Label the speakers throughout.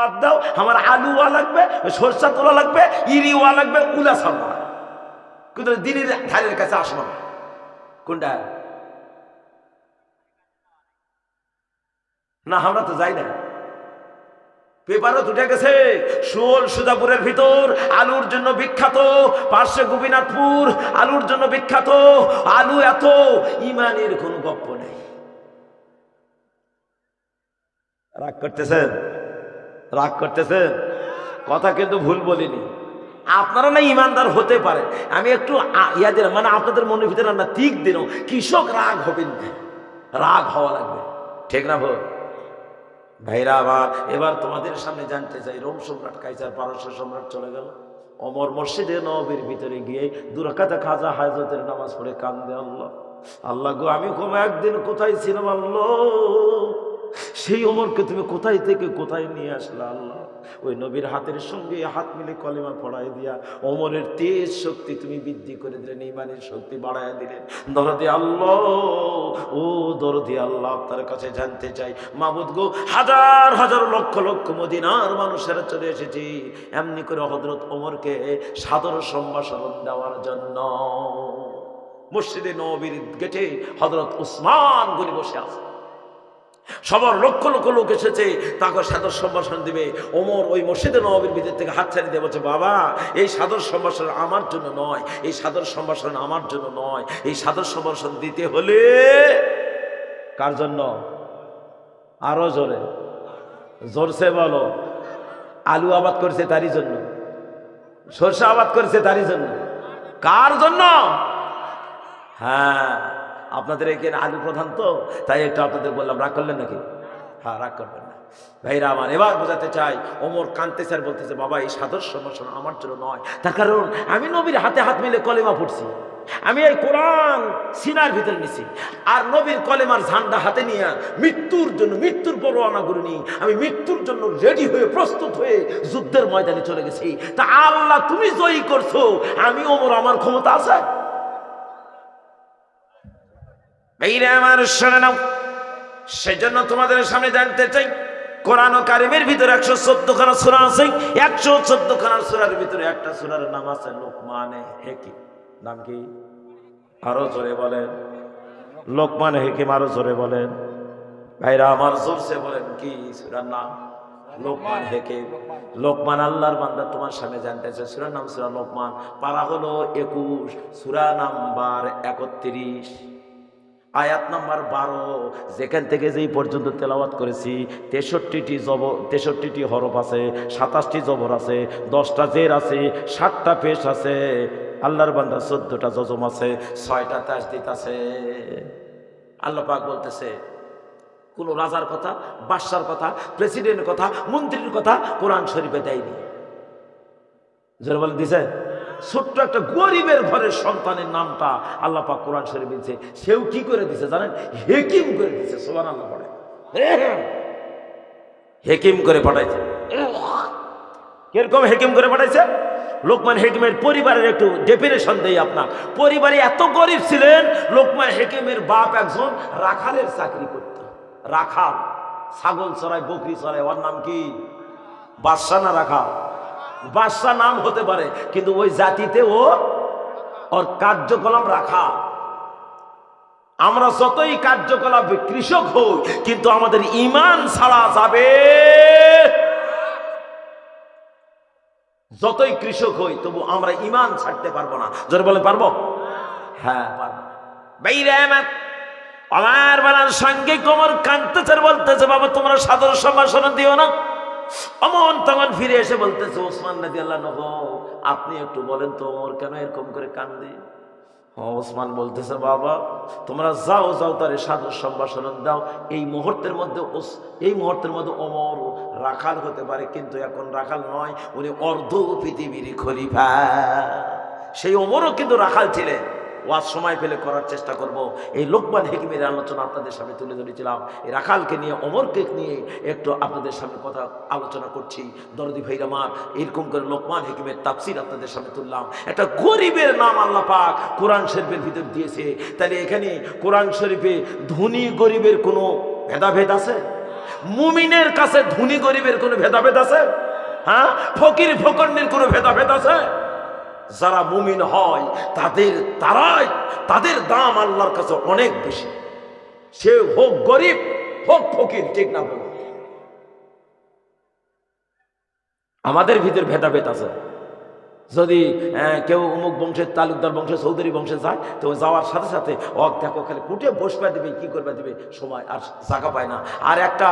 Speaker 1: বাদ দাও, আমার আলুওয়া লাগবে, সরষা তোলা লাগবে, ইরিওয়া লাগবে, উলা সালবা কিন্তু দিনের ধারের কাছে আসব না। কোনটা? না, আমরা তো যাই না। পেপারও উঠে গেছে, শোল সুজাপুরের ভিতর, আলুর জন্য বিখ্যাত, পার্শ্বে গোপীনাথপুর, আলুর জন্য বিখ্যাত, আলু এত, ইমানের কোনো গপ্প নেই। রাগ করতেছেন? রাগ করতেছেন? কথা কিন্তু ভুল বলিনি। আপনারা না ইমানদার হতে পারে। আমি একটু ইয়া দিলাম মানে আপনাদের মনের ভিতরে না তিক দিন কৃষক রাগ হবেন রাগ হওয়া লাগবে। ঠিক না ভোর ভাইরা আবার এবার তোমাদের সামনে জানতে চাই, রোম সম্রাট কাইসার পারস্য সম্রাট চলে গেল। অমর মসজিদে নবীর ভিতরে গিয়ে দুরাকাতে খাজা হাজতের নামাজ পড়ে কান্দে আল্লাহ। আল্লাহ গো, আমি কম একদিন কোথায় ছিলাম আল্লাহ? সেই অমরকে তুমি কোথায় থেকে কোথায় নিয়ে আসলে আল্লাহ? ওই নবীর হাতের সঙ্গে হাত মিলে কলেমা পড়াই দিয়া অমরের তেজ শক্তি তুমি বৃদ্ধি করে দিলেন ইমানের শক্তি বাড়াই দিলেন দরদি আল্লাহ, ও দরদি আল্লাহ, আপনার কাছে জানতে চাই, মাবুদ গো, হাজার হাজার লক্ষ লক্ষ মদিনার মানুষেরা চলে এসেছি। এমনি করে হজরত ওমরকে সাদর সম্ভাষণ দেওয়ার জন্য মসজিদে নবীর গেটে হজরত উসমান গনি বসে আছে। সবার লক্ষ লক্ষ লোক এসেছে, তাকে সাদর সম্ভাষণ দিবে। ওমর ওই মসজিদে নবীর ভিতর থেকে হাত ছাড়িয়ে দিয়ে বলছে, বাবা, এই সাদর সম্ভাষণ আমার জন্য নয়, এই সাদর সম্ভাষণ আমার জন্য নয়, এই সাদর সম্ভাষণ দিতে হলে কার জন্য? আরও জোরে। জোরসে বলো, আলু আবাদ করেছে তারই জন্য, সরষে আবাদ করেছে তারই জন্য। কার জন্য? হ্যাঁ। আপনাদের এখানে আলু প্রধান তো, তাই একটু আপনাদের বললাম, রাগ করলেন নাকি? হ্যাঁ রাগ করবেন না। ভাইরা আমার, এবার বোঝাতে চাই, ওমর কান্তে স্যার বলতেছে, বাবা, এই সাদর সমস্যা আমার জন্য নয়। তার কারণ, আমি নবীর হাতে হাত মিলে কলেমা পড়ছি। আমি এই কোরআন সিনার ভিতরে নিছি। আর নবীর কলেমার ঝান্ডা হাতে নিয়ে মৃত্যুর জন্য, মৃত্যুর পরোয়ানা করিনি আমি মৃত্যুর জন্য রেডি হয়ে প্রস্তুত হয়ে যুদ্ধের ময়দানে চলে গেছি। তা আল্লাহ তুমি জয়ী করছ, আমি ওমর, আমার ক্ষমতা আছে? এইরে আমার শুনে নাও। সেজন্য তোমাদের সামনে জানতে চাই, কোরআন কারিমের ভিতরে একশো চোদ্দ খানা সুরা আছে? একশো চোদ্দ খানা সুরার ভিতরে একটা সুরার নাম আছে লোকমানে হেকিম। নাম কি? আরও জোরে বলেন। লোকমান হেকিম আরও জোরে বলেন। ভাইরা আমার জোরসে বলেন, কি সুরার নাম? লোকমান হেকিম। লোকমান আল্লাহর বান্দা তোমার সামনে জানতে চাই, সুরার নাম সুরা লোকমান। পারা হলো একুশ, সুরা নাম্বার একত্রিশ। আয়াত নাম্বার বারো, যেখান থেকে যেই পর্যন্ত তেলাওয়াত করেছি, তেষট্টিটি জব, তেষট্টিটি হরফ আছে, সাতাশটি জবর আছে, দশটা জের আছে সাতটা পেশ আছে। আল্লাহর বান্দা চোদ্দটা জজম আছে, ছয়টা তাজদিত আছে। আল্লাহ পাক বলতেছে, কোনো রাজার কথা, বাদশার কথা, প্রেসিডেন্টের কথা, মন্ত্রীর কথা কোরআন শরীফে দেয়নি। জোরে বলে দিছে? ছোট্ট একটা গরিবের ঘরের সন্তানের নামটা আল্লাহ পাক কোরআন শরীফ দিচ্ছে সেও কি করে দিছে জানেন? হেকিম করে দিছে সোমান আল্লাহ পড়ে হেকিম করে পাঠাইছে। কীরকম হেকিম করে পাঠাইছে? লোকমান হেকিমের পরিবারের একটু ডেফিনেশন দেই আপনার। পরিবারে এত গরিব ছিলেন, লোকমান হেকিমের বাপ একজন রাখালের চাকরি করত। রাখাল, ছাগল চড়াই বকরি চড়াই ওর নাম কি? বাদশা না রাখাল? বাদশা নাম হতে পারে, কিন্তু ওই জাতিতে ও ওর কার্যকলাপ রাখা। আমরা যতই কার্যকলাপ কৃষক হই, কিন্তু আমাদের ইমান ছাড়া যাবে। যতই কৃষক হই, তবু আমরা ইমান ছাড়তে পারব না। জোরে বলে পারব? হ্যাঁ আমার বেলার সঙ্গে কোমর কাঁদতেছে, বলতেছে, বাবা, তোমরা সাদর সম্ভাষণ দিও না। অমন তখন ফিরে এসে বলতেছে ওসমান নদী আল্লাহ নব আপনি একটু বলেন তো ওমর কেন এরকম করে কান্দে হ্যাঁ, ওসমান বলতেছে বাবা তোমরা যাও যাও তার সাদর সম্ভাষণ দাও। এই মুহূর্তের মধ্যে এই মুহূর্তের মধ্যে অমর রাখাল হতে পারে কিন্তু এখন রাখাল নয় উনি অর্ধ পৃথিবীর খলিফা। সেই অমরও কিন্তু রাখাল ছিলেন। ওয়াজ সময় পেলে করার চেষ্টা করব। এই লোকমান হেকিমের আলোচনা আপনাদের সামনে তুলে ধরেছিলাম। এই রাখালকে নিয়ে অমরকে নিয়ে একটু আপনাদের সামনে কথা আলোচনা করছি। দরদি ভাইরা মা এরকম করে লোকমান হেকিমের তাফসির আপনাদের সামনে তুললাম। একটা গরিবের নাম আল্লাহ পাক কোরআন শরীফের ভিতর দিয়েছে। তাহলে এখানে কোরআন শরীফে ধনী গরিবের কোনো ভেদাভেদ আছে? মুমিনের কাছে ধনী গরিবের কোনো ভেদাভেদ আছে? হ্যাঁ? ফকির ফকন্নের কোনো ভেদাভেদ আছে? যারা মুমিন হয়, তাদের তারাই তাদের দাম আল্লাহর কাছে অনেক বেশি। সে হোক গরিব, হোক ফকির, ঠিক না আমাদের ভিতর ভেদাভেদ আছে। যদি কেউ অমুক বংশের তালুকদার বংশে চৌধুরী বংশে যায়, তো যাওয়ার সাথে সাথে, অক দেখো খালি কুটে বসবে দিবে, কি করবে দিবে, সময় আর জায়গা পায় না। আর একটা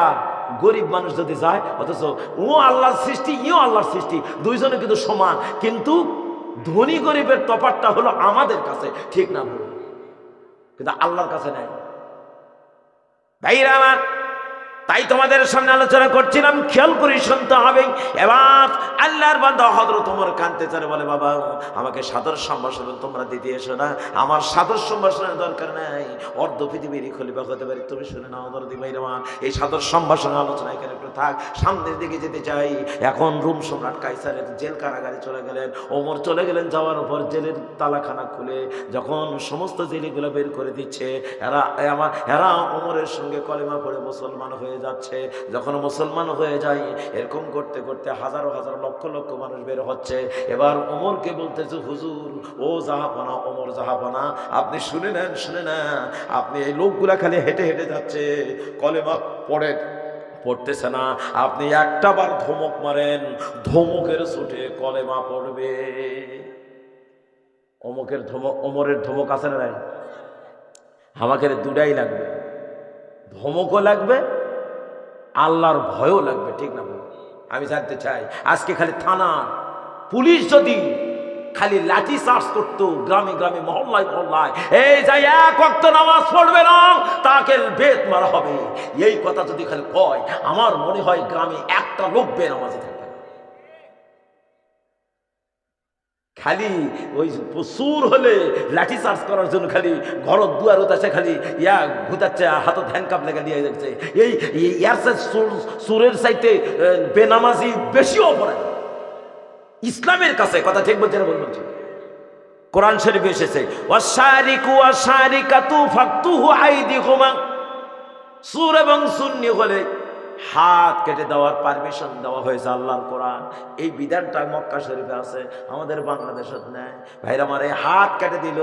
Speaker 1: গরিব মানুষ যদি যায়, অথচ ও আল্লাহর সৃষ্টি, ইও আল্লাহর সৃষ্টি, দুইজনে কিন্তু সমান। কিন্তু ধনী গরিবের তফাতটা হলো আমাদের কাছে ঠিক না কিন্তু আল্লাহর কাছে নাই। ভাইরা আমার তাই তোমাদের সামনে আলোচনা করছিলাম, খেয়াল করে শুনতে হবে। এবার আল্লাহর বান্দা হজরত তোমার কানতে চারে বলে, বাবা, আমাকে সাদর সম্ভাষণ তোমরা দিতে এসো না। আমার সাদর সম্ভাষণের দরকার নাই। অর্ধ পৃথিবীর খলিফা হতে পারি, তুমি শুনে নাও দরদি ভাইরা এই সাদর সম্ভাষণ আলোচনা এখানে একটু থাক। সামনের দিকে যেতে চাই। এখন রুম সম্রাট কাইসারের জেল কারাগারে চলে গেলেন। ওমর চলে গেলেন, যাওয়ার উপর জেলের তালাখানা খুলে যখন সমস্ত জেলিগুলো বের করে দিচ্ছে, এরা আমার এরা ওমরের সঙ্গে কলেমা পড়ে মুসলমান হয়ে যাচ্ছে। যখন মুসলমান হয়ে যায়, এরকম করতে করতে হাজারো হাজার লক্ষ লক্ষ মানুষ বের হচ্ছে। এবার ওমরকে বলতেছে, হুজুর, ও জাহাপনা, ওমর জাহাপনা, আপনি শুনে নেন শুনে নেন। আপনি এই লোকগুলা খালি হেঁটে হেঁটে যাচ্ছে। কলেমা পড়ে, পড়তেছে না। আপনি একটা বার ধমক মারেন, ধমকের ছুটে কলেমা পড়বে। অমকের ধমক অমরের ধমক আছে না আমাকে দুটাই লাগবে। ধমকও লাগবে আল্লাহর ভয়ও লাগবে, ঠিক না? আমি জানতে চাই, আজকে খালি থানা পুলিশ যদি খালি লাঠি চার্জ করতো, গ্রামে গ্রামে, মহল্লায় মহল্লায়, এই যাই এক অক্ত নামাজ পড়বে না, তাকে বেত মারা হবে এই কথা যদি খালি কয়, আমার মনে হয় গ্রামে একটা লোক বেনামাজি থাকবে খালি ওই সুর হলে লাঠি চার্জ করার জন্য খালি ঘর দুয়ার আছে খালি ইয়া ঘুতাচ্ছে হাতত হ্যান্ডকাপ লেগে দিয়ে যাচ্ছে। এই ইয়ার সুর সুরের আহ, বেনামাজি বেশি অপরাধ। ইসলামের কাছে কথা ঠিক বলছে না বলছে কোরআন শরীফ এসেছে ওয়াশারিকু ওয়াশারিকাতু ফাকতুহু আইদিকুমা সুর এবং সুন্নি হলে হাত কেটে দেওয়ার পারমিশন দেওয়া হয়েছে আল্লাহর কোরআন। এই বিধানটা মক্কা শরীফে আছে, আমাদের বাংলাদেশত নেয় ভাইরা আমার এই হাত কেটে দিল,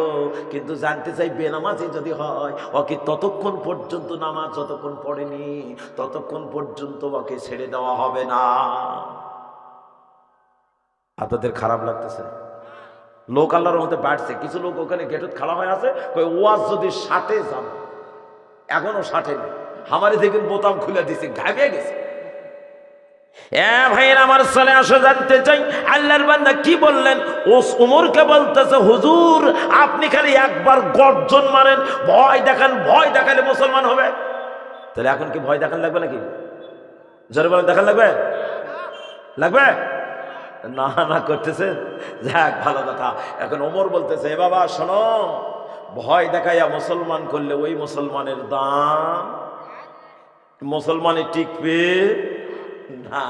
Speaker 1: কিন্তু জানতে চাই বেনামাজি যদি হয় ওকে ততক্ষণ পর্যন্ত নামাজ যতক্ষণ পড়েনি, ততক্ষণ পর্যন্ত ওকে ছেড়ে দেওয়া হবে না? আপনাদের খারাপ লাগতেছে? লোক আল্লাহর মধ্যে বাড়ছে। কিছু লোক ওখানে গেটত খাড়া হয়ে আছে ওয়াজ যদি ষাটে যান। এখনও ষাটে নেই। আমারে দেখুন বোতাম খুলে দিছে, ঘামিয়ে গেছে। ভাইয়ের, আমার চাই বললেন? বলতেছে, হুজুর, আপনি খালি একবার গর্জন মারেন, ভয় দেখান, ভয় দেখালে মুসলমান হবে। তাহলে এখন কি ভয় দেখান লাগবে নাকি? জোরে বলেন, দেখান লাগবে? লাগবে? না না, করতেছে। যাক, ভালো কথা। এখন ওমর বলতেছে, এ বাবা, শোনো, ভয় দেখাইয়া মুসলমান করলে ওই মুসলমানের দাম মুসলমানে টিকবে? না।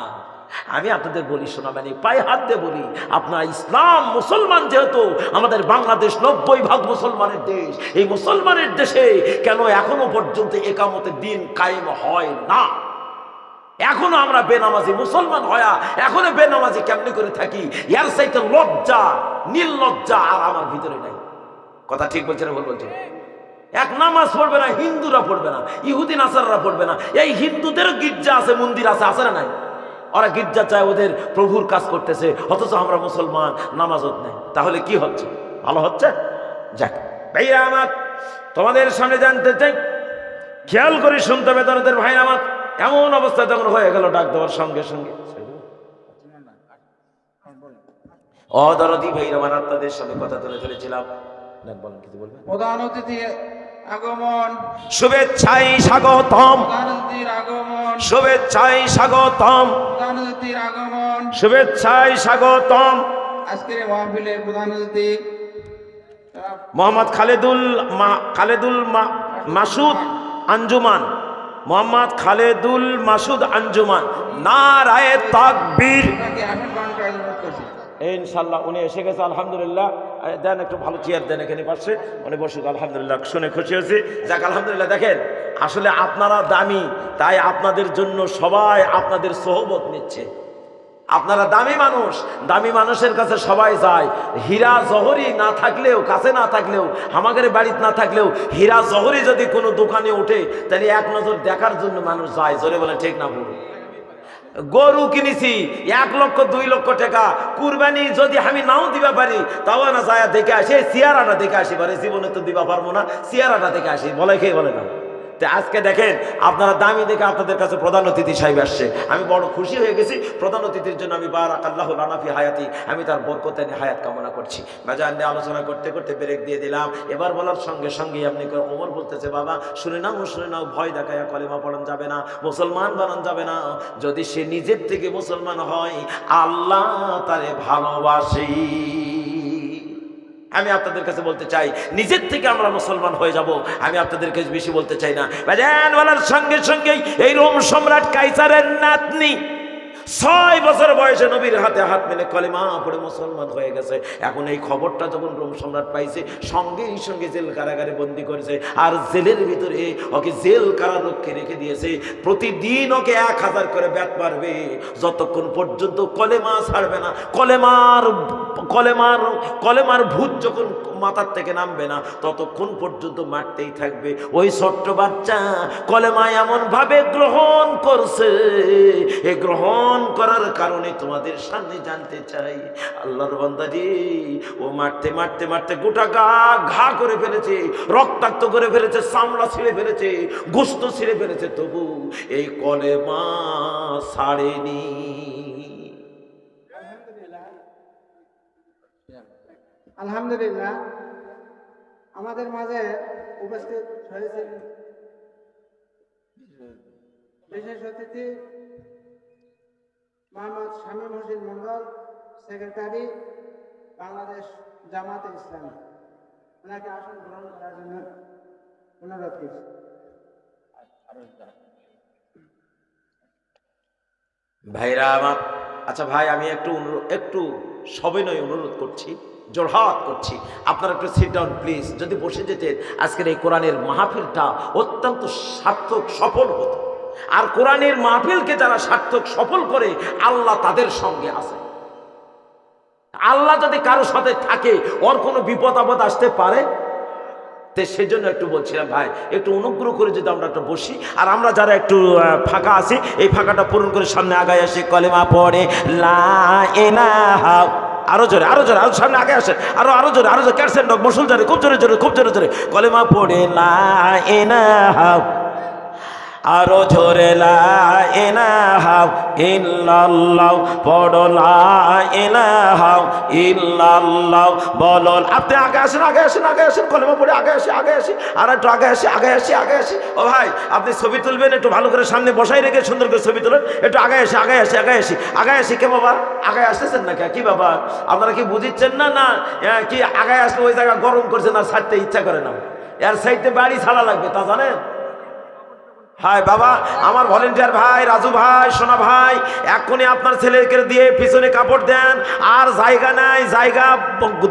Speaker 1: আমি আপনাদের বলি, শোনা মানে পায়ে হাত দিয়ে বলি, আপনার ইসলাম মুসলমান যেহেতু, আমাদের বাংলাদেশ নব্বই ভাগ মুসলমানের দেশ। এই মুসলমানের দেশে কেন এখনও পর্যন্ত একামতের দিন কায়েম হয় না? এখনও আমরা বেনামাজি মুসলমান হয়া, এখনও বেনামাজি কেমনি করে থাকি? এর সাইতে লজ্জা নীল লজ্জা আর আমার ভিতরে নাই। কথা ঠিক বলছে না ভুল বলছে এক নামাজ পড়বে না, হিন্দুরা পড়বে না ইহুদিন আসাররা পড়বে না। এই হিন্দুদেরও গির্জা আছে, মন্দির আছে আছে না নাই? ওরা গির্জা চায়, ওদের প্রভুর কাজ করতেছে, অথচ আমরা মুসলমান নামাজত নেই। তাহলে কি হচ্ছে? ভালো হচ্ছে? যাক, ভাইরা আমার, তোমাদের সামনে জানতে চাই, খেয়াল করে শুনতে হবে তোমাদের ভাই আমার, এমন অবস্থা তখন হয়ে গেল ডাক দেওয়ার সঙ্গে সঙ্গে। অদরদি ভাই আমার, আপনাদের সামনে কথা তুলে ধরেছিলাম।
Speaker 2: প্রধান অতিথি আগমন।
Speaker 1: শুভেচ্ছাই স্বাগতম। শুভেচ্ছাই স্বাগতম।
Speaker 2: আগমন।
Speaker 1: শুভেচ্ছাই স্বাগতম।
Speaker 2: আজকের এই মাহফিলের প্রধান অতিথি
Speaker 1: মোহাম্মদ খালেদুল খালেদুল মাসুদ আঞ্জুমান। মোহাম্মদ খালেদুল মাসুদ আঞ্জুমান। না রায়ে তাকবীর ইনশাল্লাহ উনি এসে গেছে, আলহামদুলিল্লাহ। দেন একটু ভালো চেয়ার দেন এখানে পাশে। উনি বসুক আলহামদুলিল্লাহ, শুনে খুশি হয়েছি। যাক, আলহামদুলিল্লাহ, দেখেন, আসলে আপনারা দামি, তাই আপনাদের জন্য সবাই আপনাদের সহবত নিচ্ছে। আপনারা দামি মানুষ, দামি মানুষের কাছে সবাই যায়। হীরা জহরি না থাকলেও, কাছে না থাকলেও, আমাদের বাড়িতে না থাকলেও, হীরা জহরি যদি কোনো দোকানে ওঠে, তাহলে এক নজর দেখার জন্য মানুষ যায়। জোরে বলে, ঠিক না বলুন গরু কিনেছি, এক লক্ষ, দুই লক্ষ টাকা। কুরবানি যদি আমি নাও দিবা পারি, তাও না যায় দেখে আসে চেয়ারাটা দেখে আসি পারে জীবনে তো দিবা পারব না, সিয়ারাটা দেখে আসি, বলে খেয়ে বলে না? তো আজকে দেখেন, আপনারা দামি দেখে আপনাদের কাছে প্রধান অতিথি সাহেব আসছে। আমি বড় খুশি হয়ে গেছি, প্রধান অতিথির জন্য আমি বারাক আল্লাহ লানাফি হায়াতি, আমি তার বরকতে হায়াত কামনা করছি। বাজার নিয়ে আলোচনা করতে করতে ব্রেক দিয়ে দিলাম। এবার বলার সঙ্গে সঙ্গে আপনি ওমর বলতেছে, বাবা, শুনে নাও শুনে নাও, ভয় দেখায় কলেমা পড়ান যাবে না, মুসলমান বানান যাবে না। যদি সে নিজের থেকে মুসলমান হয়, আল্লাহ তারে ভালোবাসি আমি আপনাদের কাছে বলতে চাই, নিজের থেকে আমরা মুসলমান হয়ে যাব, আমি আপনাদের কাছে বেশি বলতে চাই না। সঙ্গে সঙ্গে সঙ্গেই এই রোম সম্রাট কাইসারের নাতনি ছয় বছর বয়সে নবীর হাতে হাত মেলে কলেমা পড়ে মুসলমান হয়ে গেছে। এখন এই খবরটা যখন রোম সম্রাট পাইছে, সঙ্গেই সঙ্গে জেল কারাগারে বন্দি করেছে। আর জেলের ভিতরে ওকে জেল কারারক্ষে রেখে দিয়েছে। প্রতিদিন ওকে এক হাজার করে ব্যাট মারবে। যতক্ষণ পর্যন্ত কলেমা ছাড়বে না, কলেমার কলেমার কলেমার ভূত যখন মাথার থেকে নামবে না, ততক্ষণ পর্যন্ত মারতেই থাকবে। ওই ছোট্ট বাচ্চা কলেমা এমন ভাবে গ্রহণ করছে। এ গ্রহণ করার কারণে তোমাদের সামনে জানতে চাই। আল্লাহর বান্দাজি, ও মারতে মারতে মারতে গোটা গা ঘা করে ফেলেছে, রক্তাক্ত করে ফেলেছে, চামড়া ছিঁড়ে ফেলেছে, গোস্ত ছিঁড়ে ফেলেছে। তবু এই কলেমা ছাড়েনি।
Speaker 2: আলহামদুলিল্লাহ। আমাদের মাঝে উপস্থিত হয়েছেন বিশেষ অতিথি মোহাম্মদ শামীম হোসেন মন্ডল সেক্রেটারি, বাংলাদেশ জামাতে ইসলামী। ওনাকে আসন গ্রহণ করার জন্য অনুরোধ করছি।
Speaker 1: ভাইরা আমার আচ্ছা ভাই, আমি একটু একটু সবিনয় অনুরোধ করছি জোরহাত করছি। আপনারা একটু সিট ডাউন প্লিজ যদি বসে যেতেন, আজকের এই কোরআনের মাহফিলটা অত্যন্ত সার্থক, সফল হতো। আর কোরআনের মাহফিলকে যারা সার্থক সফল করে, আল্লাহ তাদের সঙ্গে আছে। আল্লাহ যদি কারও সাথে থাকে, ওর কোনো বিপদ আপদ আসতে পারে? তো সেজন্য একটু বলছিলাম, ভাই, একটু অনুগ্রহ করে যদি আমরা একটু বসি, আর আমরা যারা একটু ফাঁকা আছি, এই ফাঁকাটা পূরণ করে সামনে আগায় আসি, কলেমা পড়ে আরও জোরে আরও জোরে, আরও সামনে আগে আসে আরও আরও জোরে আরও জোরে ক্যারসেন ডক মশুল জোরে খুব জোরে জোরে, খুব জোরে জোরে, কলেমা পড়ে, লা ইলাহা আরও জোরে, লা ইলাহা ইল্লাল্লাহ, পড়ো, লা ইলাহা ইল্লাল্লাহ, বলো। আপনি আগে আসেন আগে আসেন আগে আসেন, কলেমা পড়ে আগে আসি আগে আসি, আর একটু আগে আসি আগে আসি আগে আসি। ও ভাই, আপনি ছবি তুলবেন, একটু ভালো করে সামনে বসাই রেখে সুন্দর করে ছবি তুলেন। একটু আগে আসি আগে আসি আগে আসি আগে আসি, কে বাবা? আগে আসতেছেন না কে? কি বাবা? আপনারা কি বুঝিচ্ছেন না না? কি আগে আসলে ওই জায়গা গরম করছে না ছাড়তে ইচ্ছা করে না? এর সাইডে বাড়ি ছাড়া লাগবে, তা জানেন? হাই বাবা, আমার ভলেন্টিয়ার ভাই, রাজু ভাই, সোনা ভাই এখনই আপনার ছেলেকে দিয়ে পিছনে কাপড় দেন। আর জায়গা নাই, জায়গা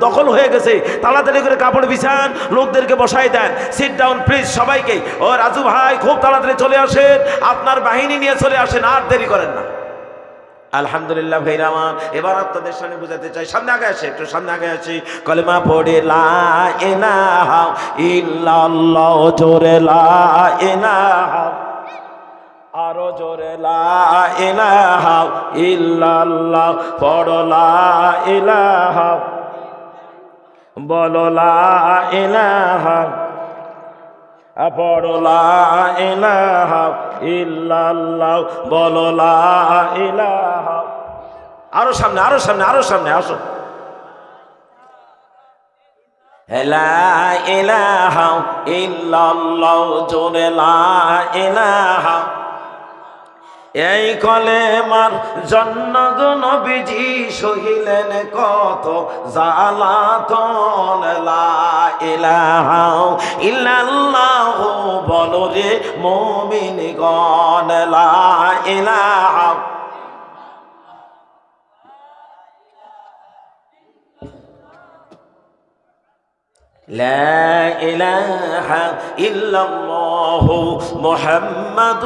Speaker 1: দখল হয়ে গেছে। তাড়াতাড়ি করে কাপড় বিছান, লোকদেরকে বসাই দেন। সিট ডাউন প্লিজ সবাইকে। ও রাজু ভাই, খুব তাড়াতাড়ি চলে আসেন। আপনার বাহিনী নিয়ে চলে আসেন, আর দেরি করেন না। আলহামদুলিল্লাহ ভাইরা আমার। এবার আপনাদের সামনে বুঝাতে চাই, সামনে আগে আসে, একটু সামনে আগে আসি। কলেমা পড়ে, লা ইলাহা ইল্লাল্লাহ, জোরে লা ইলাহা, আরও জোরে লা ইলাহা ইল্লাল্লাহ, পড়ো লা ইলাহা, বলো লা ইলাহা পড়ো, লা ইলাহা ইল্লাল্লাহ, বলো, লা ইলাহা। আরও সামনে আরও সামনে আরও সামনে, আসো। ইলাহা ইল্লাল্লাহ, জোরে লা ইলাহা। এই কলেমার জন্য নবীজি সহিলেন কত জালাতন লা ইলাহা ইল্লাল্লাহ বলো রে লা ইলাহা لا إله إلا الله محمد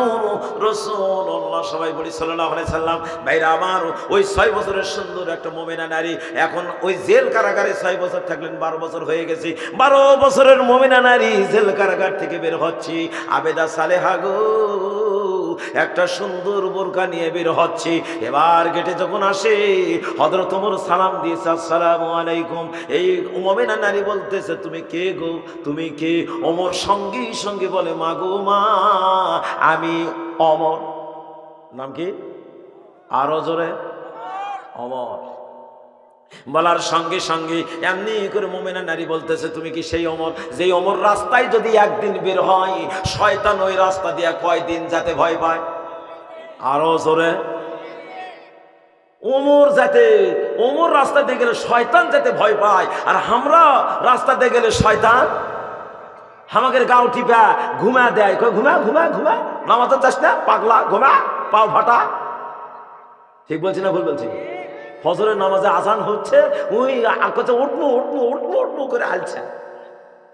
Speaker 1: رسول الله সবাই বলি সাল্লাল্লাহু আলাইহি সাল্লাম ভাইরা আমার ওই ছয় বছরের সুন্দর একটা মোমেনা নারী এখন ওই জেল কারাগারে ছয় বছর থাকলেন বারো বছর হয়ে গেছে বারো বছরের মোমেনা নারী জেল কারাগার থেকে বের হচ্ছি আবেদা সালেহা গো একটা সুন্দর বোরকা নিয়ে বের হচ্ছে। এবার গেটে যখন আসে হজরত ওমর সালাম দিয়েছে আসসালাম আলাইকুম। এই মোমেনা নারী বলতেছে, তুমি কে গো? তুমি কে? ওমর সঙ্গে সঙ্গে বলে মা গো মা, আমি অমর। নাম কি? আরও জোরে। অমর। বলার সঙ্গে সঙ্গে এমনি করে মোমেনা নারী বলতেছে, তুমি কি সেই অমর? যেই অমর রাস্তায় যদি একদিন বের হয়, শয়তান ওই রাস্তা দিয়ে কয়দিন যাতে ভয় পায়? আরও জোরে। ওমর যাতে ওমর রাস্তা দিয়ে গেলে শয়তান যাতে ভয় পায়, আর আমরা রাস্তা দিয়ে গেলে শয়তান? আমাদের গাও টিপা, ঘুমা দেয়। ঘুমা ঘুমা ঘুমা নামাতে চাস না? পাগলা, ঘুমা, পাও ফাটা? ঠিক বলছি না ভুল বলছি? ফজরের নামাজে আজান হচ্ছে, ওই আকাশে উঠবো উঠবো উঠবো উঠবো করে আলছে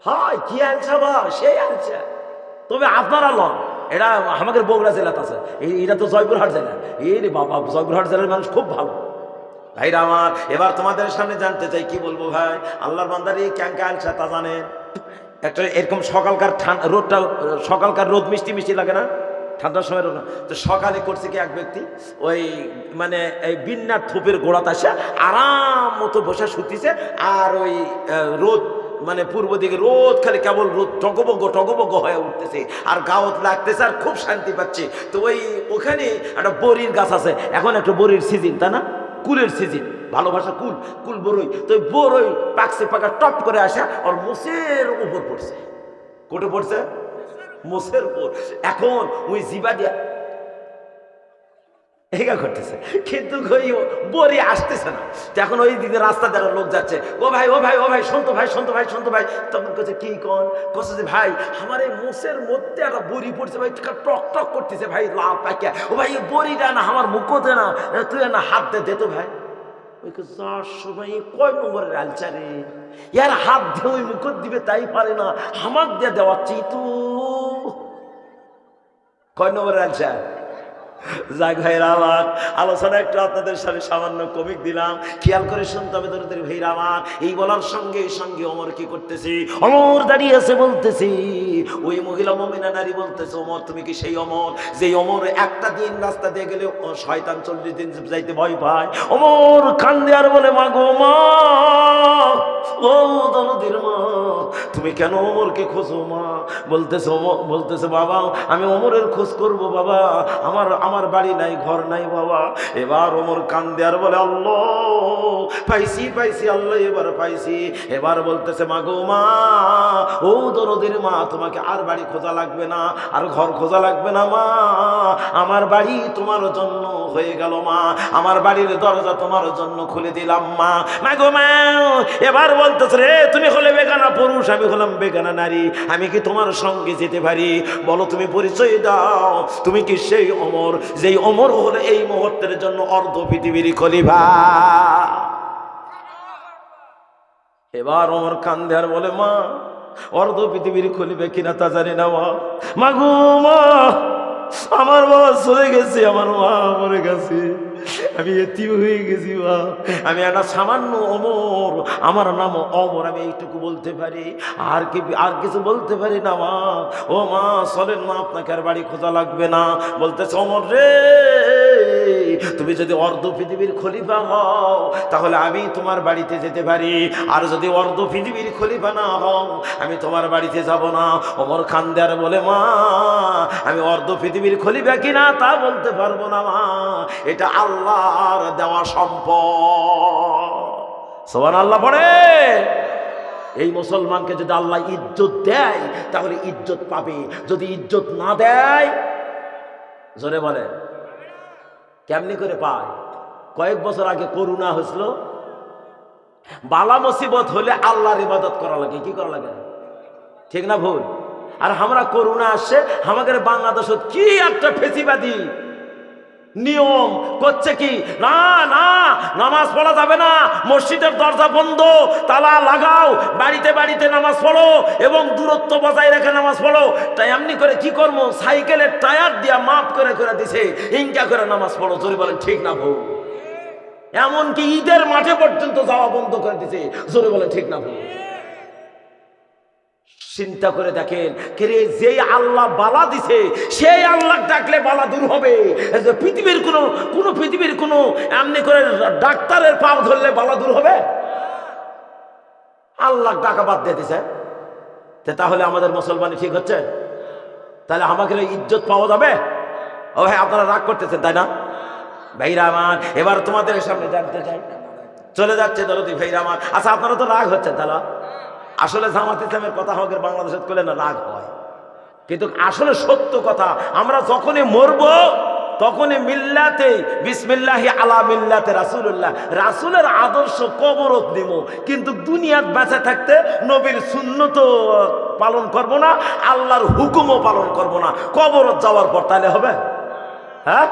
Speaker 1: হয়, কি আলছে বা সেই আলছে তবে আপনারা লন। এটা আমাদের বগুড়া জেলাতে আছে। এটা তো জয়পুরহাট জেলা। এই রে বাবা, জয়পুরহাট জেলার মানুষ খুব ভালো। ভাইরা আমার, এবার তোমাদের সামনে জানতে চাই, কি বলব ভাই? আল্লাহর বান্দার এই ক্যাঙ্কা আলছে তা জানেন একটা এরকম সকালকার ঠান্ডা রোদটা সকালকার রোদ মিষ্টি মিষ্টি লাগে না? ঠান্ডার সময় তো সকালে করছে কি এক ব্যক্তি? ওই মানে এই বিন্যার থোপের গোড়াতে আসে, আরাম মতো বসে শুতিছে আর ওই রোদ মানে পূর্ব দিকে রোদ, খালি কেবল রোদ, টগবগ টগবগ হয়ে উঠতেছে, আর গাওত লাগতেছে, আর খুব শান্তি পাচ্ছে। তো ওই, ওখানে একটা বড়ির গাছ আছে, এখন একটা বড়ির সিজন, তাই না? কুলের সিজন, ভালোবাসা কুল কুল বড়ই। তো ওই বড়ই পাকছে, পাকা টপ করে আসা, আর মোষের উপর পড়ছে। কোটে পড়ছে? মোষের উপর। এখন ওই জিবা দিয়া এগা করতেছে। কিন্তু ওই বড়ি আসতেছে না। এখন ওই দিকে রাস্তা দ্বারা লোক যাচ্ছে। ও ভাই ও ভাই ও ভাই সন্ত ভাই সন্ত ভাই সন্ত ভাই। তখন কাছে কি কন? কছে যে, ভাই, আমার এই মোষের মধ্যে একটা বড়ি পড়ছে ভাই। টক টক করতেছে ভাই, লাল পাইকা। ও ভাই বড়িটা না আমার মুখো দে না। তুই না হাত দে দে তো ভাই। ওই কে যার সময় কয় নম্বরের আলচারে ইয়ার হাত দিয়ে ওই মুখত দিবে, তাই পারে না। হামাক দিয়ে দেওয়াচ্ছি তো কয় নম্বরের আলচার যাক ভাইরা আলোচনা একটু আপনাদের সাথে সামান্য কমিক দিলাম। খেয়াল করে শুনতে হবে তোদের ভাইরা এই বলার সঙ্গে সঙ্গে অমর কি করতেছি? অমর দাঁড়িয়ে আছে বলতেছি, ওই মহিলা মমিনা নারী বলতেছে অমর তুমি কি সেই অমর যে অমর একটা দিন রাস্তা দিয়ে গেলে শয়তান চল্লিশ দিন যাইতে ভয় পায়। অমর কান্দে আর বলে মা গো মা, ও দরদির মা তুমি কেন অমরকে খোঁজো মা? বলতেছে বলতেছে, বাবা, আমি অমরের খোঁজ করব, বাবা। আমার আমার বাড়ি নাই, ঘর নাই, বাবা। এবার ওমর কান্দে আর বলে, আল্লাহ, পাইছি পাইছি, আল্লাহ এবার পাইছি। এবার বলতেছে, মা গো মা, ও দরদের মা, তোমাকে আর বাড়ি খোঁজা লাগবে না, আর ঘর খোঁজা লাগবে না মা। আমার বাড়ি তোমার জন্য হয়ে গেল মা। আমার বাড়ির দরজা তোমার জন্য খুলে দিলাম মা। মা গো মা, এবার বলতেছে রে, তুমি হলে বেগানা পুরুষ, আমি হলাম বেগানা নারী। আমি কি তোমার সঙ্গে যেতে পারি? বলো তুমি পরিচয় দাও। তুমি কি সেই অমর? যেই অমর হলে এই মুহূর্তের জন্য অর্ধ পৃথিবীর খলিফা। এবার অমর কান্দে আর বলে, মা, অর্ধ পৃথিবীর খুলিবে কিনা তা জানি না, মা। মাগু মা আমার বাবা চলে গেছে, আমার মা মরে গেছে। আমি এতিম হয়ে গেছি, মা। আমি একটা সামান্য অমর। আমার নাম অমর, আমি এইটুকু বলতে পারি। আর কি, আর কিছু বলতে পারি না, মা। ও মা, চলেন মা, আপনাকে আর বাড়ি খোঁজা লাগবে না। বলতেছে, অমর রে! তুমি যদি অর্ধ পৃথিবীর খলিফা হও, তাহলে আমি তোমার বাড়িতে যেতে পারি। আর যদি অর্ধ পৃথিবীর খলিফা না হও, আমি তোমার বাড়িতে যাব না। অমর খানদার বলে, মা, আমি অর্ধ পৃথিবীর খলিফা কিনা তা বলতে পারব না, মা। এটা আল্লাহর দেওয়া সম্পদ। সোহান আল্লাহ পড়ে। এই মুসলমানকে যদি আল্লাহ ইজ্জত দেয়, তাহলে ইজ্জত পাবে। যদি ইজ্জত না দেয়, জোরে বলে কেমনি করে পায়? কয়েক বছর আগে করুণা হয়েছিল। বালা মুসিবত হলে আল্লাহর ইবাদত করা লাগে, কি করা লাগে? ঠিক না ভুল? আর আমরা করুণা আসছে আমাদের বাংলাদেশত কি একটা ফেসিবাদী নিয়ম করছে কি? না না, নামাজ পড়া যাবে না। মসজিদের দরজা বন্ধ, তালা লাগাও, বাড়িতে বাড়িতে নামাজ পড়ো এবং দূরত্ব বজায় রেখে নামাজ পড়ো। তাই এমনি করে কি করব? সাইকেলের টায়ার দিয়া মাপ করে করে দিছে ইনকা করে নামাজ পড়ো। জোরে বলেন, ঠিক না ভুল? এমনকি ঈদের মাঠে পর্যন্ত যাওয়া বন্ধ করে দিছে। জোরে বলেন, ঠিক না ভুল? চিন্তা করে দেখেন, কে যেই আল্লাহ বালা দিছে, সেই আল্লাহ ডাকলে বালা দূর হবে। পৃথিবীর কোনো কোনো পৃথিবীর কোনো এমনি করে ডাক্তারের পাও ধরলে বালা দূর হবে? আল্লাহ ডাকা বাদ দিয়ে দিছে। তাহলে আমাদের মুসলমানি ঠিক হচ্ছে? তাহলে আমাকে ইজ্জত পাওয়া যাবে? ও হ্যাঁ আপনারা রাগ করতেছেন, তাই না? ভাইরা আমার, এবার তোমাদের সামনে জানতে চাই। চলে যাচ্ছে দরদি ভাইরা আমার। আচ্ছা আপনারা তো রাগ হচ্ছেন, তাহলে। আসলে জামাত ইসলামের কথা আমাদের বাংলাদেশে করলে না, রাগ হয়। কিন্তু আসলে সত্য কথা, আমরা যখনই মরব, তখনই মিল্লাতে, বিসমিল্লাহি আলা মিল্লাতে রাসূলুল্লাহ, রাসূলের আদর্শ কবরত দিব কিন্তু দুনিয়ার বেঁচে থাকতে নবীর সুন্নত পালন করব না, আল্লাহর হুকুমও পালন করব না। কবরত যাওয়ার পর তাহলে হবে? হ্যাঁ?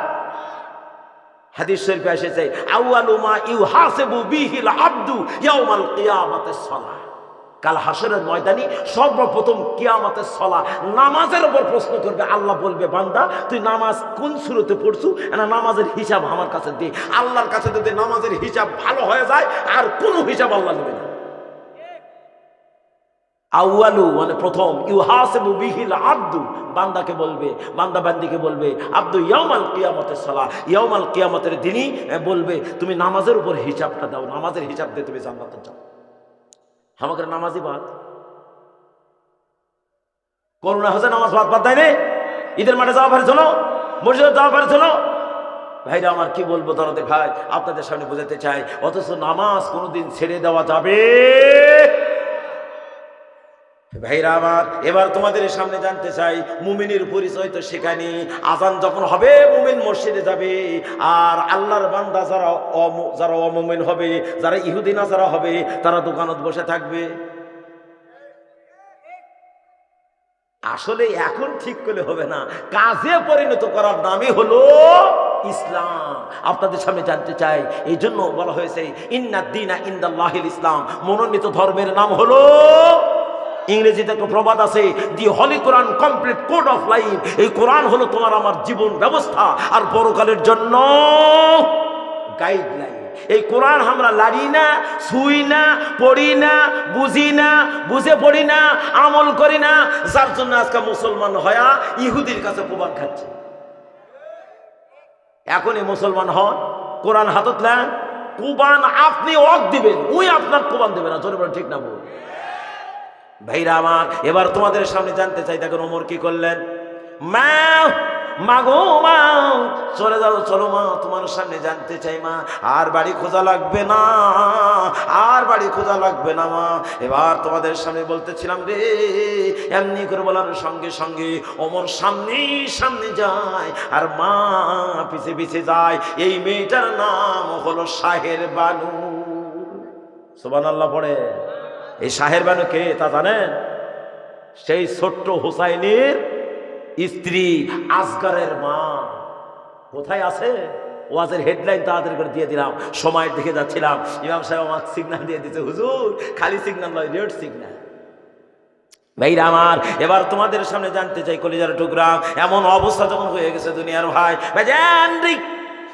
Speaker 1: হাদিস শরীফে এসেছে, আউয়ালু মা ইউহাসিবু বিহিল আব্দু ইয়াউমাল কিয়ামাতিস সালাহ। কাল হাসরের ময়দানি সর্বপ্রথম কিয়ামতের সলা নামাজের উপর প্রশ্ন করবে, আল্লাহ বলবে, বান্দা, তুই নামাজ কোন শুরুতে পড়ছু? না, নামাজের হিসাব আমার কাছে দে। আল্লাহর কাছে যদি নামাজের হিসাব ভালো হয়ে যায়, আর কোনো হিসাব আল্লাহ নেবে না। আউয়ালু মানে প্রথম, ইউহাসিবু বিহিল আব্দু। বান্দাকে বলবে, বান্দা বান্দিকে বলবে, আব্দু ইয়ামাল কিয়ামতের সালা ইয়ামাল কিয়ামতের দিনই বলবে, তুমি নামাজের উপর হিসাবটা দাও, নামাজের হিসাব দিয়ে তুমি জান্নাতে যাও। আমাকে নামাজই বাদ। করোনা হচ্ছে নামাজ বাদ বাদ দেয়নি? ঈদের মাঠে যাওয়া পারে চলো মসজিদে যাওয়া পারে চলো ভাইরা, আমার কি বলব দরদে ভাই আপনাদের সামনে বোঝাতে চাই, অথচ নামাজ কোনোদিন ছেড়ে দেওয়া যাবে ভাইরা আমার, এবার তোমাদের সামনে জানতে চাই, মুমিনের পরিচয় তো সেখানে। আজান যখন হবে, মুমিন মসজিদে যাবে, আর আল্লাহর বান্দা যারা যারা অমুমিন হবে, যারা ইহুদিনা যারা হবে, তারা দোকানত বসে থাকবে। আসলে এখন ঠিক করলে হবে না। কাজে পরিণত করার নামই হলো ইসলাম। আপনাদের সামনে জানতে চাই এই জন্য বলা হয়েছে, ইন্নাদ্দিনা ইন্দাল্লাহিল ইসলাম। মনোনীত ধর্মের নাম হলো ইংরেজিতে একটা প্রবাদ আছে, the holy Quran complete code of life. এই কোরআন হলো তোমার আমার জীবন ব্যবস্থা। আর পরকালের জন্য গাইডলাইন এই কোরআন আমরা লাড়ি না, শুই না, পড়ি না, বুঝি না, বুঝে পড়ি না, আমল করি না। যার জন্য আজকে মুসলমান হয়া ইহুদির কাছে প্রবাদ খাচ্ছে। এখনই মুসলমান হন, কোরআন হাতত নেন। কুবান আপনি অক দিবেন ওই আপনার কুবান দেবে না। ঠিক না বল? ভাইরা আমার, এবার তোমাদের সামনে জানতে চাই, দেখেন ওমর কি করলেন? মা মাগো মা, চলে যাও, চলো মা, তোমার সামনে জানতে চাই মা, আর বাড়ি খোঁজা লাগবে না, আর বাড়ি খোঁজা লাগবে না মা। এবার তোমাদের সামনে বলতেছিলাম রে, এমনি করে বলার সঙ্গে সঙ্গে ওমর সামনে সামনে যায়, আর মা পিছে পিছে যায়। এই মেয়েটার নাম হলো শাহের বানু। সোবান আল্লাহ পড়ে। এই শাহের বানু কে তা জানেন? সেই ছোট্ট হুসাইনের স্ত্রী আসগারের মা। কোথায় আছে? ওয়াজের হেডলাইন তাড়াতাড়ি করে দিয়ে দিলাম। সময়ের দিকে যাচ্ছিলাম। ইমাম সাহেব আমার সিগন্যাল দিয়ে দিতে হুজুর, খালি সিগন্যাল নয় রেড সিগন্যাল ভাইরা আমার, এবার তোমাদের সামনে জানতে চাই, কলিজার টুকরা, এমন অবস্থা যখন হয়ে গেছে দুনিয়ার ভাই। ভাই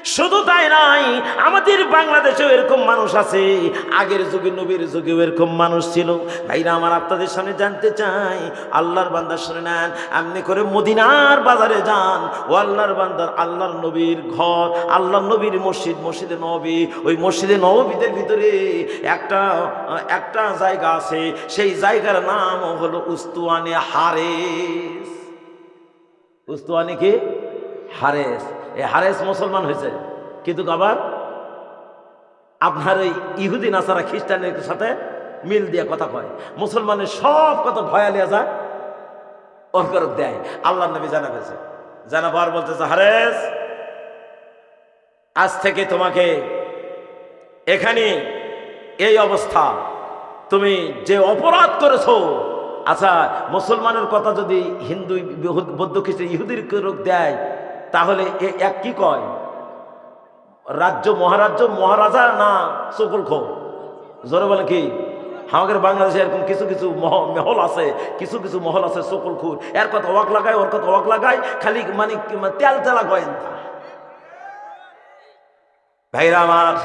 Speaker 1: শুধু তাই নয় আমাদের বাংলাদেশেও এরকম মানুষ আছে। আগের যুগে, নবীর যুগেও এরকম মানুষ ছিল। ভাইরা, আমার আপনাদের সামনে জানতে চাই, আল্লাহর বান্দা শুনে নেন, এমনি করে মদিনার বাজারে যান। ও আল্লাহর বান্দার আল্লাহর নবীর ঘর, আল্লাহর নবীর মসজিদ, মসজিদে নবী। ওই মসজিদে নবীদের ভিতরে একটা একটা জায়গা আছে। সেই জায়গার নাম হলো উস্তুয়ানে হারেস। উস্তুয়ানি কি? হারেস। এই হারেস মুসলমান হয়েছে। কিন্তু আবার আপনার এই ইহুদি, নাসারা খ্রিস্টানের সাথে মিল দিয়ে কথা কয়। মুসলমানের সব কথা ভয়া লিয়া যায়, ওর করে দেয়। আল্লাহ নবী জানা পেয়েছে জানা পাওয়ার বলতেছে, হারেস, আজ থেকে তোমাকে এখানে এই অবস্থা। তুমি যে অপরাধ করেছ আচ্ছা মুসলমানের কথা যদি হিন্দু, বৌদ্ধ খ্রিস্ট ইহুদির দেয় তাহলে এক কি কয়? রাজ্য মহারাজ্য, মহারাজা না সকল খো জোরে বলে কি? আমাদের বাংলাদেশে এরকম কিছু কিছু মহ- মহল আছে, কিছু কিছু মহল আছে সকল খুর এর কথা ওয়াক লাগায়, ওর কথা ওয়াক লাগায়, খালি মানে তেল তেলা গয়েন ভাইরা আমার